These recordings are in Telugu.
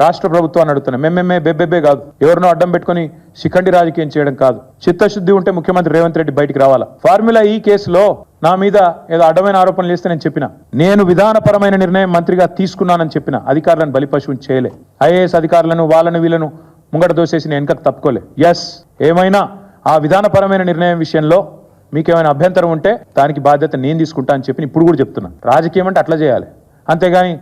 రాష్ట్ర ప్రభుత్వాన్ని అడుగుతున్నా. మేమేమే బెబ్బెబ్బే కాదు. ఎవరినో అడ్డం పెట్టుకొని శిఖండి రాజకీయం చేయడం కాదు. చిత్తశుద్ధి ఉంటే ముఖ్యమంత్రి రేవంత్ రెడ్డి బయటికి రావాలా? ఫార్ములా ఈ కేసులో నా మీద ఏదో అడ్డమైన ఆరోపణలు చేస్తే నేను చెప్పిన. నేను విధానపరమైన నిర్ణయం మంత్రిగా తీసుకున్నానని చెప్పిన. అధికారులను బలిపశువుని చేయలే. ఐఏఎస్ అధికారులను వాళ్ళను వీళ్ళను ముంగట దోసేసి నేను వెనకకు తప్పుకోలే. ఎస్ ఏమైనా ఆ విధానపరమైన నిర్ణయం విషయంలో మీకేమైనా అభ్యంతరం ఉంటే దానికి బాధ్యత నేను తీసుకుంటా అని చెప్పి ఇప్పుడు కూడా చెప్తున్నా. రాజకీయం అంటే అట్లా చేయాలి. అంతేగాని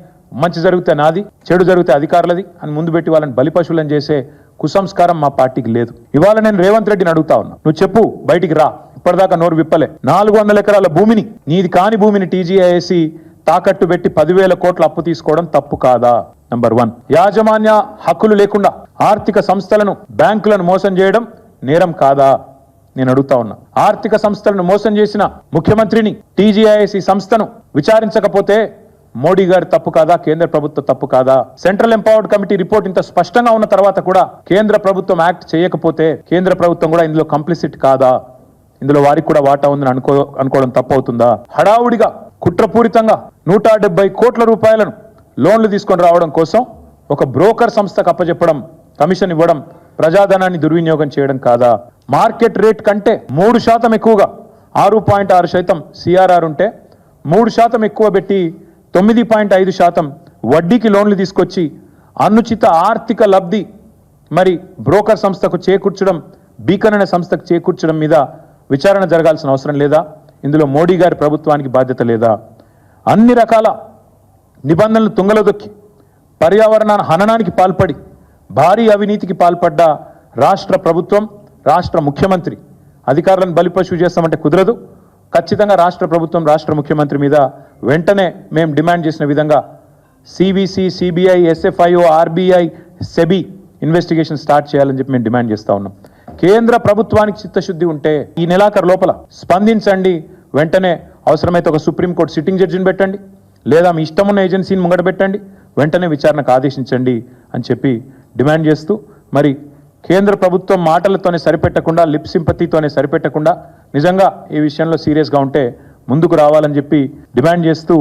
మంచి జరిగితే నాది చెడు జరిగితే అధికారులది అని ముందు పెట్టి వాళ్ళని బలిపశువులను చేసే కుసంస్కారం మా పార్టీకి లేదు. ఇవాళ నేను రేవంత్ రెడ్డిని అడుగుతా ఉన్నా. నువ్వు చెప్పు బయటికి రా. ఇప్పటిదాకా నోరు విప్పలే. నాలుగు వందల ఎకరాల భూమిని నీది కాని భూమిని టీజీఐసి తాకట్టు పెట్టి పదివేల కోట్ల అప్పు తీసుకోవడం తప్పు కాదా? నంబర్ వన్ యాజమాన్య హక్కులు లేకుండా ఆర్థిక సంస్థలను బ్యాంకులను మోసం చేయడం నేరం కాదా? నేను అడుగుతా ఉన్నా. ఆర్థిక సంస్థలను మోసం చేసిన ముఖ్యమంత్రిని టీజీఐఎస్సి సంస్థను విచారించకపోతే మోడీ గారి తప్పు కాదా? కేంద్ర ప్రభుత్వ తప్పు కాదా? సెంట్రల్ ఎంపవర్డ్ కమిటీ రిపోర్ట్ ఇంత స్పష్టంగా ఉన్న తర్వాత కూడా కేంద్ర ప్రభుత్వం యాక్ట్ చేయకపోతే కేంద్ర ప్రభుత్వం కూడా ఇందులో కంప్లిసిట్ కాదా? ఇందులో వారికి కూడా వాటా ఉందని అనుకో అనుకోవడం తప్పు అవుతుందా హడావుడిగా కుట్రపూరితంగా నూట డెబ్బై కోట్ల రూపాయలను లోన్లు తీసుకొని రావడం కోసం ఒక బ్రోకర్ సంస్థకు అప్పచెప్పడం కమిషన్ ఇవ్వడం ప్రజాధనాన్ని దుర్వినియోగం చేయడం కాదా? మార్కెట్ రేట్ కంటే మూడు శాతం ఎక్కువగా ఆరు పాయింట్ ఆరు శాతం సిఆర్ఆర్ ఉంటే మూడు శాతం ఎక్కువ పెట్టి తొమ్మిది పాయింట్ ఐదు శాతం వడ్డీకి లోన్లు తీసుకొచ్చి అనుచిత ఆర్థిక లబ్ధి మరి బ్రోకర్ సంస్థకు చేకూర్చడం బీకన్ అనే సంస్థకు చేకూర్చడం మీద విచారణ జరగాల్సిన అవసరం లేదా? ఇందులో మోడీ గారి ప్రభుత్వానికి బాధ్యత లేదా? అన్ని రకాల నిబంధనలు తుంగలో దొక్కి పర్యావరణ హననానికి పాల్పడి భారీ అవినీతికి పాల్పడ్డ రాష్ట్ర ప్రభుత్వం రాష్ట్ర ముఖ్యమంత్రి అధికారులను బలిపశువు చేస్తామంటే కుదరదు. ఖచ్చితంగా రాష్ట్ర ప్రభుత్వం రాష్ట్ర ముఖ్యమంత్రి మీద వెంటనే మేము డిమాండ్ చేసిన విధంగా CBC CBI SFIO RBI SEBI investigation start చేయాలని చెప్పి మేము డిమాండ్ చేస్తా ఉన్నాం. కేంద్ర ప్రభుత్వానికి చిత్తశుద్ధి ఉంటే ఈ నెలాఖరు లోపల స్పందించండి. వెంటనే అవసరమైతే ఒక సుప్రీంకోర్టు సిట్టింగ్ జడ్జిని పెట్టండి. లేదా మీ ఇష్టం ఉన్న ఏజెన్సీని ముంగడ పెట్టండి. వెంటనే విచారణకు ఆదేశించండి అని చెప్పి డిమాండ్ చేస్తూ మరి కేంద్ర ప్రభుత్వం మాటలతోనే సరిపెట్టకుండా లిప్ సింపతితోనే సరిపెట్టకుండా నిజంగా ఈ విషయంలో సీరియస్గా ఉంటే ముందుకు రావాలని చెప్పి డిమాండ్ చేస్తూ